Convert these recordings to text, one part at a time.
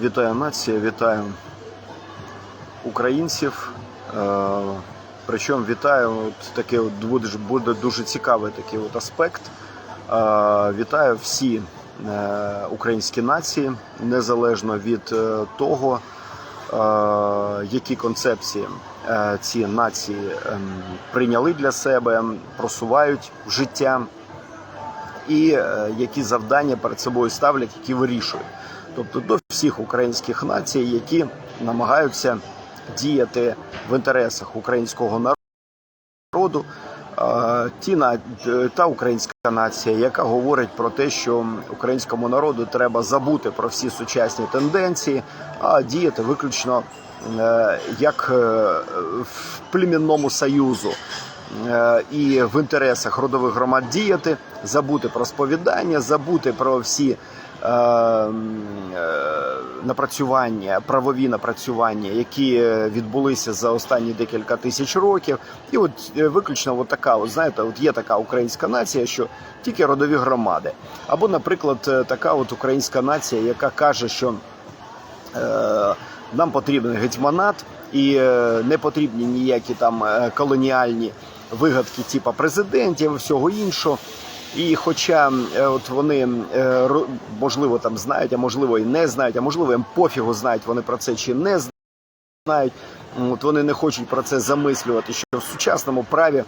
Вітаю нація, вітаю українців. Е, Причому вітаю от таке от буде, дуже цікавий такий от аспект. Е, Вітаю всі е, українські нації, незалежно від того, які концепції ці нації ем, прийняли для себе, просувають життя і які завдання перед собою ставлять, які вирішують. Тобто всіх українських націй, які намагаються діяти в інтересах українського народу, ті на та українська нація, яка говорить про те, що українському народу треба забути про всі сучасні тенденції, а діяти виключно е, як е, в племінному союзу. Е, І в інтересах родових громад діяти, забути про сповідання, забути про всі напрацювання, правові напрацювання, які е, відбулися за останні декілька тисяч років. І от е, виключно от така, от знаєте, от є така українська нація, що тільки родові громади. Або, наприклад, е, така от українська нація, яка каже, що е, нам потрібен гетьманат і е, не потрібні ніякі там колоніальні вигадки, типу президентів і всього іншого. І хоча е, от вони е, можливо там знають, а можливо і не знають, а можливо їм пофігу знають вони про це чи не знають. От вони не хочуть про це замислювати, що в сучасному праві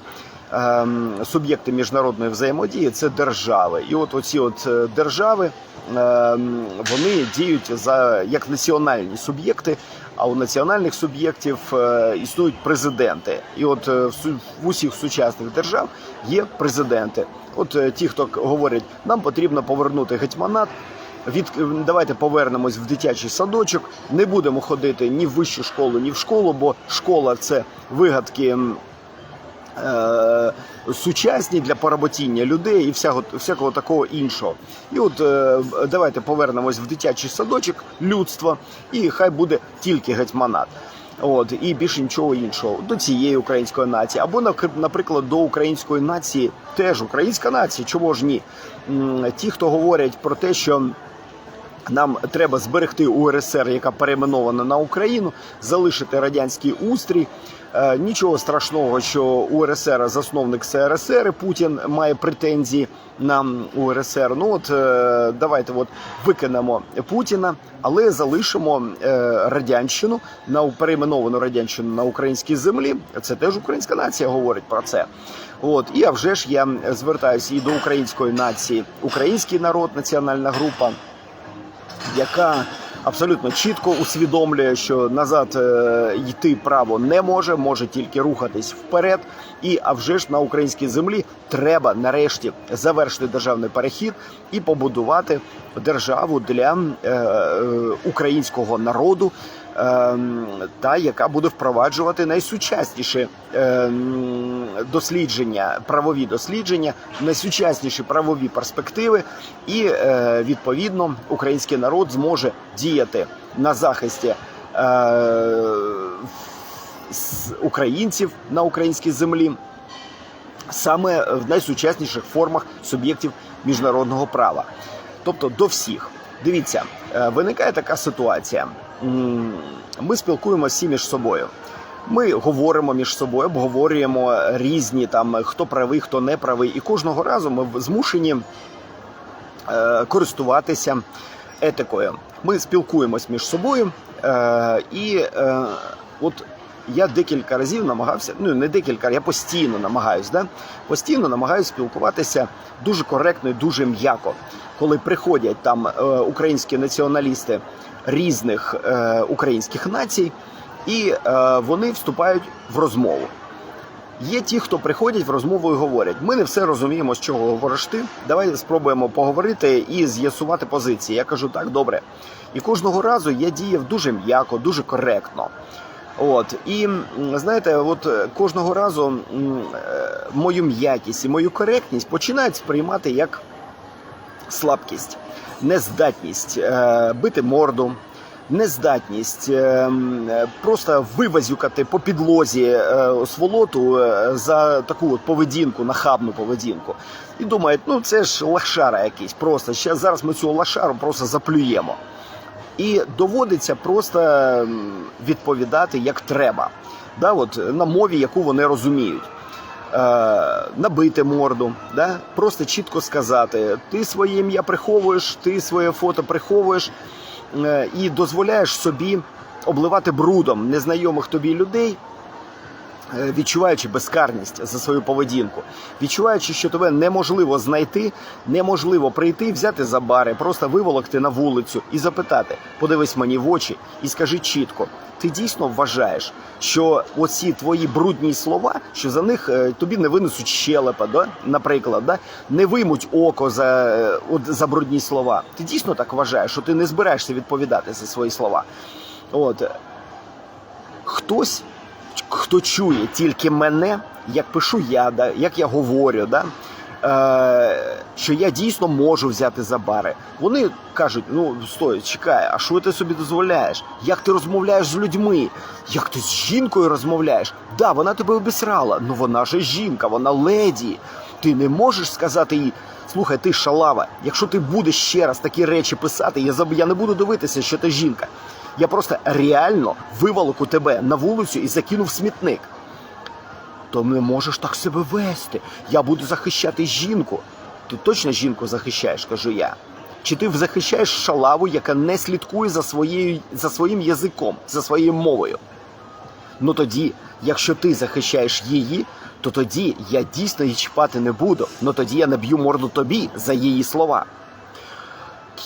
ем, суб'єкти міжнародної взаємодії це держави. І от оці от е, держави ем, вони діють за як національні суб'єкти. А у національних суб'єктів існують президенти. І от в, в усіх сучасних держав є президенти. От е, ті, хто говорять, нам потрібно повернути гетьманат. Від давайте повернемось в дитячий садочок. Не будемо ходити ні в вищу школу, ні в школу, бо школа це вигадки. Е, сучасні для поработіння людей і всякого, всякого такого іншого. І от е, давайте повернемось в дитячий садочок людства, і хай буде тільки гетьманат. От і більше нічого іншого. До цієї української нації, або наприклад, до української нації, теж українська нація, чого ж ні? Ті, хто говорять про те, що нам треба зберегти УРСР, яка перейменована на Україну, залишити радянський устрій. Е, Нічого страшного, що УРСР засновник СРСР, Путін має претензії на УРСР. Ну от е, давайте от викинемо Путіна, але залишимо е, радянщину на перейменовану радянщину на українській землі. Це теж українська нація говорить про це. От і а вже ж я звертаюся і до української нації, український народ, національна група яка абсолютно чітко усвідомлює, що назад е, йти право не може, може тільки рухатись вперед. І а вже ж на українській землі треба нарешті завершити державний перехід і побудувати державу для е, е, українського народу. Ем, Та яка буде впроваджувати найсучасніші ем, дослідження, правові дослідження, найсучасніші правові перспективи, і е, відповідно український народ зможе діяти на захисті е, українців на українській землі саме в найсучасніших формах суб'єктів міжнародного права, тобто до всіх. Дивіться, е, виникає така ситуація. Ми спілкуємося всі між собою. Ми говоримо між собою, обговорюємо різні там хто правий, хто не правий, і кожного разу ми змушені е, користуватися етикою. Ми спілкуємось між собою, е, і е, от я декілька разів намагався, ну не декілька, я постійно намагаюсь, да? постійно намагаюся спілкуватися дуже коректно і дуже м'яко. Коли приходять там е, українські націоналісти різних е, українських націй, і е, вони вступають в розмову. Є ті, хто приходять в розмову і говорять: ми не все розуміємо, з чого говориш ти. Давай спробуємо поговорити і з'ясувати позиції. Я кажу, так, добре. І кожного разу я діяв дуже м'яко, дуже коректно. От і знаєте, от е, кожного разу е, мою м'якість і мою коректність починають сприймати як слабкість, нездатність е, бити морду, нездатність е, е, просто вивазюкати по підлозі сволоту за таку от поведінку, нахабну поведінку. І думають, ну це ж лашара якийсь, просто ще зараз ми цю лашару просто заплюємо. І доводиться просто відповідати як треба, да, от, на мові, яку вони розуміють. Е, набити морду, да? просто чітко сказати: ти своє ім'я приховуєш, ти своє фото приховуєш е, і дозволяєш собі обливати брудом незнайомих тобі людей, відчуваючи безкарність за свою поведінку, відчуваючи, що тебе неможливо знайти, неможливо прийти, взяти за бари, просто виволокти на вулицю і запитати: подивись мені в очі і скажи чітко. Ти дійсно вважаєш, що оці твої брудні слова, що за них е, тобі не винесуть щелепа, да? наприклад, да? не виймуть око за, е, от, за брудні слова. Ти дійсно так вважаєш, що ти не збираєшся відповідати за свої слова. От хтось, хто чує тільки мене, як пишу я, да, як я говорю, да, е, що я дійсно можу взяти за бари. Вони кажуть: ну стой, чекай, а що ти собі дозволяєш? Як ти розмовляєш з людьми? Як ти з жінкою розмовляєш? Да, вона тебе обісрала, ну вона ж жінка, вона леді. Ти не можеш сказати їй. Слухай, ти шалава. Якщо ти будеш ще раз такі речі писати, я я не буду дивитися, що ти жінка. Я просто реально виволоку тебе на вулицю і закинув смітник. То не можеш так себе вести. Я буду захищати жінку. Ти точно жінку захищаєш, кажу я. Чи ти захищаєш шалаву, яка не слідкує за, своєю, за своїм язиком, за своєю мовою? Ну тоді, якщо ти захищаєш її, то тоді я дійсно її чіпати не буду. Ну тоді я наб'ю морду тобі за її слова.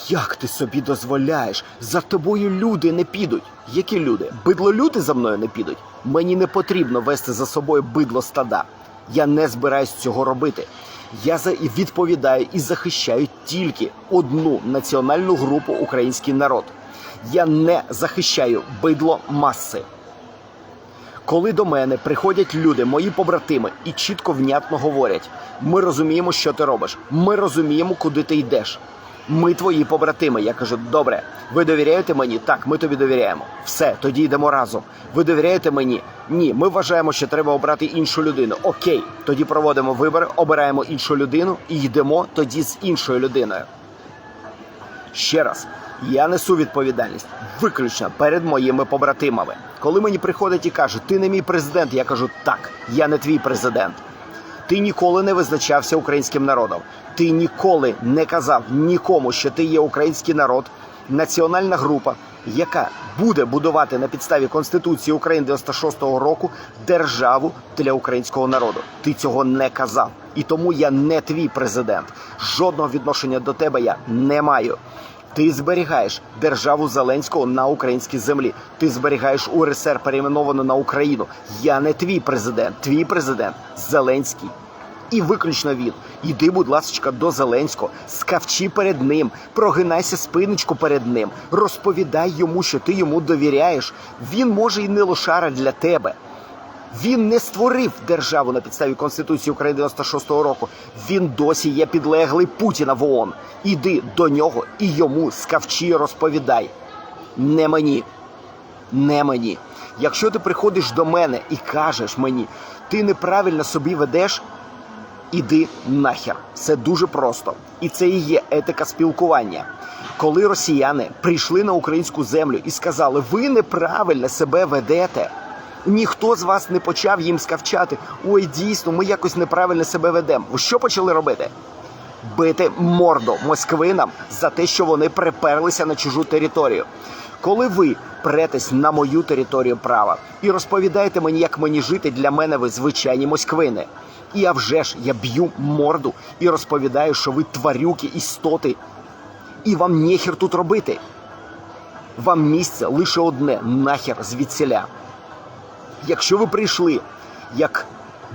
Як ти собі дозволяєш? За тобою люди не підуть. Які люди? Бидлолюди за мною не підуть. Мені не потрібно вести за собою бидло стада. Я не збираюсь цього робити. Я за відповідаю і захищаю тільки одну національну групу український народ. Я не захищаю бидло маси. Коли до мене приходять люди, мої побратими, і чітко внятно говорять: ми розуміємо, що ти робиш, ми розуміємо, куди ти йдеш. Ми твої побратими. Я кажу, добре, ви довіряєте мені? Так, ми тобі довіряємо. Все, тоді йдемо разом. Ви довіряєте мені? Ні, ми вважаємо, що треба обрати іншу людину. Окей, тоді проводимо вибори, обираємо іншу людину і йдемо тоді з іншою людиною. Ще раз, я несу відповідальність виключно перед моїми побратимами. Коли мені приходять і кажуть, ти не мій президент, я кажу, так, я не твій президент. Ти ніколи не визначався українським народом. Ти ніколи не казав нікому, що ти є український народ, національна група, яка буде будувати на підставі Конституції України 96-го року державу для українського народу. Ти цього не казав. І тому я не твій президент. Жодного відношення до тебе я не маю. Ти зберігаєш державу Зеленського на українській землі. Ти зберігаєш УРСР перейменовану на Україну. Я не твій президент. Твій президент Зеленський. І виключно він. Іди, будь ласка, до Зеленського, скавчи перед ним, прогинайся спиночку перед ним, розповідай йому, що ти йому довіряєш. Він може і не лошара для тебе. Він не створив державу на підставі Конституції України 96-го року. Він досі є підлеглий Путіна в ООН. Іди до нього і йому скавчи розповідай. Не мені. Не мені. Якщо ти приходиш до мене і кажеш мені, ти неправильно собі ведеш, іди нахер. Це дуже просто. І це і є етика спілкування. Коли росіяни прийшли на українську землю і сказали, ви неправильно себе ведете. Ніхто з вас не почав їм скавчати. Ой, дійсно, ми якось неправильно себе ведемо. Що почали робити? Бити морду москвинам за те, що вони приперлися на чужу територію. Коли ви претесь на мою територію права і розповідаєте мені, як мені жити, для мене ви звичайні москвини. І а вже ж я б'ю морду і розповідаю, що ви тварюки, істоти, і вам нехер тут робити. Вам місце лише одне нахер звідсіля. Якщо ви прийшли як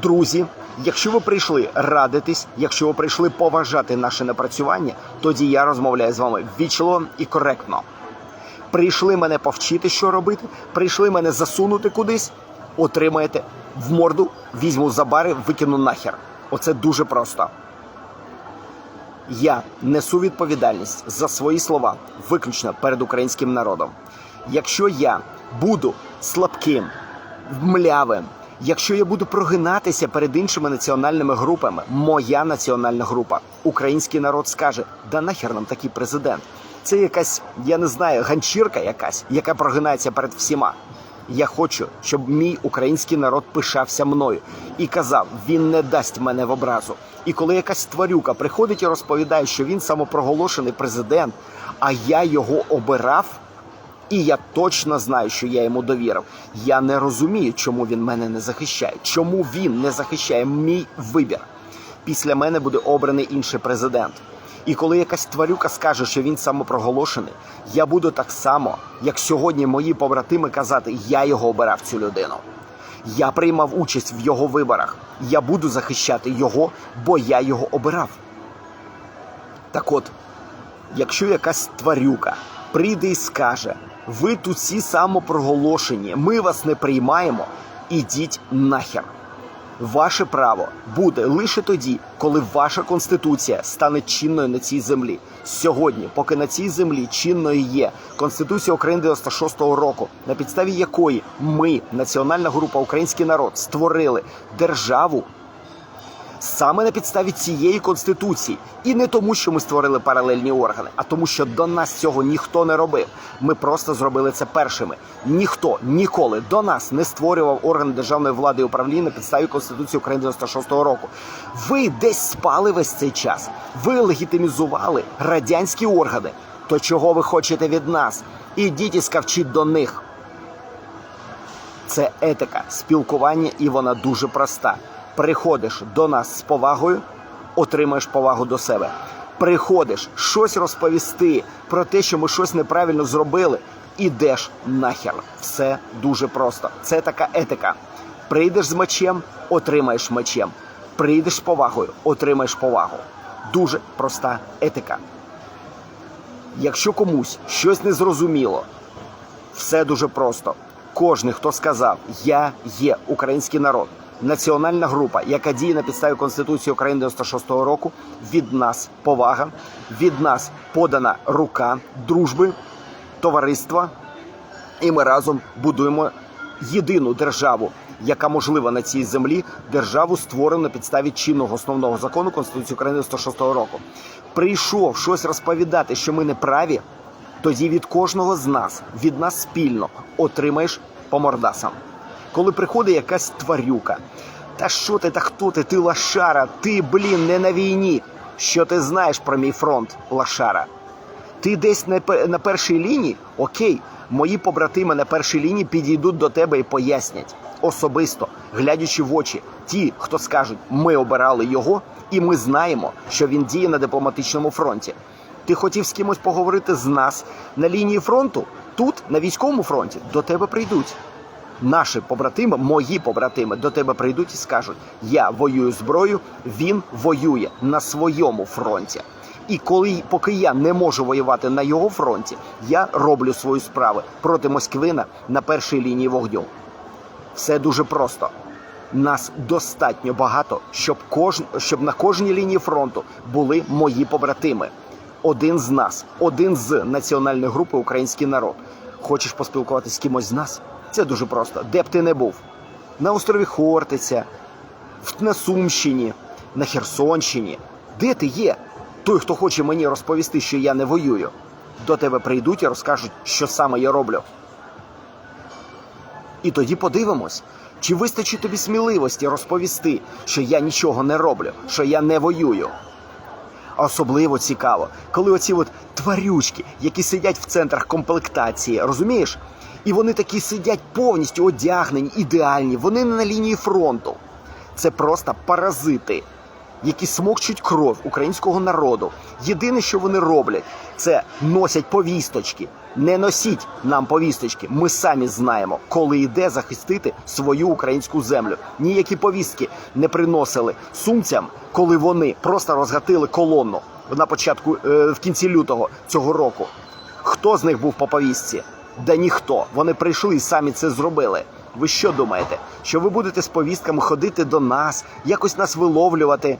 друзі, якщо ви прийшли радитись, якщо ви прийшли поважати наше напрацювання, тоді я розмовляю з вами ввічливо і коректно. Прийшли мене повчити, що робити, прийшли мене засунути кудись, отримаєте в морду, візьму за бари, викину нахер. Оце дуже просто. Я несу відповідальність за свої слова виключно перед українським народом. Якщо я буду слабким, млявим, якщо я буду прогинатися перед іншими національними групами, моя національна група, український народ скаже: да нахер нам такий президент. Це якась, я не знаю, ганчірка якась, яка прогинається перед всіма. Я хочу, щоб мій український народ пишався мною і казав, він не дасть мене в образу. І коли якась тварюка приходить і розповідає, що він самопроголошений президент, а я його обирав, і я точно знаю, що я йому довірив. Я не розумію, чому він мене не захищає, чому він не захищає мій вибір. Після мене буде обраний інший президент. І коли якась тварюка скаже, що він самопроголошений, я буду так само, як сьогодні мої побратими казати, я його обирав цю людину. Я приймав участь в його виборах. Я буду захищати його, бо я його обирав. Так от, якщо якась тварюка прийде і скаже, ви тут всі самопроголошені, ми вас не приймаємо, ідіть нахер. Ваше право буде лише тоді, коли ваша конституція стане чинною на цій землі. Сьогодні, поки на цій землі чинною є Конституція України 96-го року, на підставі якої ми, національна група Український народ, створили державу саме на підставі цієї конституції, і не тому, що ми створили паралельні органи, а тому, що до нас цього ніхто не робив. Ми просто зробили це першими. Ніхто ніколи до нас не створював органи державної влади і управління на підставі конституції України 96-го року. Ви десь спали весь цей час. Ви легітимізували радянські органи. То чого ви хочете від нас? Ідіть і скавчіть до них. Це етика спілкування, і вона дуже проста. Приходиш до нас з повагою, отримаєш повагу до себе. Приходиш щось розповісти про те, що ми щось неправильно зробили, ідеш нахер. Все дуже просто. Це така етика. Прийдеш з мечем, отримаєш мечем. Прийдеш з повагою, отримаєш повагу. Дуже проста етика. Якщо комусь щось не зрозуміло, все дуже просто. Кожний, хто сказав Я є український народ, національна група, яка діє на підставі Конституції України 96-го року, від нас повага, від нас подана рука дружби, товариства, і ми разом будуємо єдину державу, яка можлива на цій землі, державу створену на підставі чинного основного закону Конституції України 96-го року. Прийшов щось розповідати, що ми не праві, тоді від кожного з нас, від нас спільно, отримаєш по мордасам. Коли приходить якась тварюка, та що ти, та хто ти? Ти лашара, ти, блін, не на війні. Що ти знаєш про мій фронт, лашара? Ти десь на, на першій лінії? Окей, мої побратими на першій лінії підійдуть до тебе і пояснять особисто, глядячи в очі, ті, хто скажуть, ми обирали його, і ми знаємо, що він діє на дипломатичному фронті. Ти хотів з кимось поговорити з нас на лінії фронту? Тут, на військовому фронті, до тебе прийдуть. Наші побратими, мої побратими, до тебе прийдуть і скажуть: я воюю зброю, він воює на своєму фронті. І коли поки я не можу воювати на його фронті, я роблю свої справи проти Москвина на першій лінії вогню. Все дуже просто. Нас достатньо багато, щоб кожн, щоб на кожній лінії фронту були мої побратими. Один з нас, один з національної групи Український народ. Хочеш поспілкуватися з кимось з нас? Це дуже просто. Де б ти не був? На острові Хортиця, на Сумщині, на Херсонщині. Де ти є? Той, хто хоче мені розповісти, що я не воюю. До тебе прийдуть і розкажуть, що саме я роблю. І тоді подивимось, чи вистачить тобі сміливості розповісти, що я нічого не роблю, що я не воюю. Особливо цікаво, коли оці от тварючки, які сидять в центрах комплектації, розумієш? І вони такі сидять повністю одягнені, ідеальні, вони не на лінії фронту. Це просто паразити, які смокчуть кров українського народу. Єдине, що вони роблять, це носять повісточки. Не носіть нам повісточки. Ми самі знаємо, коли йде захистити свою українську землю. Ніякі повістки не приносили сумцям, коли вони просто розгатили колону на початку е, в кінці лютого цього року. Хто з них був по повістці? Да ніхто. Вони прийшли і самі це зробили. Ви що думаєте? Що ви будете з повістками ходити до нас, якось нас виловлювати?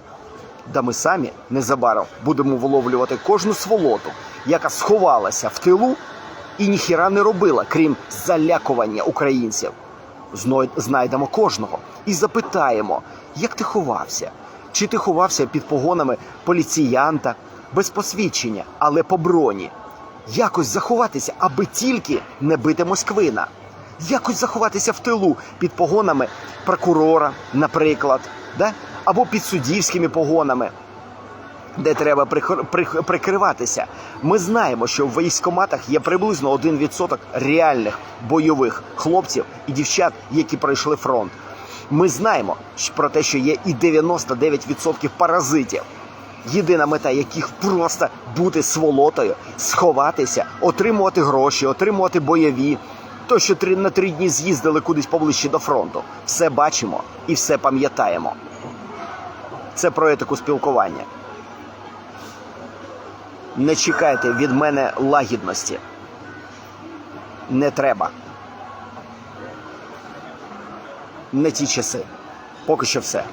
Да ми самі незабаром будемо виловлювати кожну сволоту, яка сховалася в тилу і ніхіра не робила, крім залякування українців. Знайдемо кожного і запитаємо, як ти ховався? Чи ти ховався під погонами поліціянта без посвідчення, але по броні? Якось заховатися, аби тільки не бити Москвина. Якось заховатися в тилу під погонами прокурора, наприклад, да? або під суддівськими погонами, де треба прикриватися. Ми знаємо, що в військкоматах є приблизно 1% реальних бойових хлопців і дівчат, які пройшли фронт. Ми знаємо про те, що є і 99% паразитів, єдина мета яких просто бути сволотою, сховатися, отримувати гроші, отримувати бойові. То, що три на три дні з'їздили кудись поближче до фронту, все бачимо і все пам'ятаємо. Це про етику спілкування. Не чекайте від мене лагідності. Не треба. Не ті часи. Поки що все.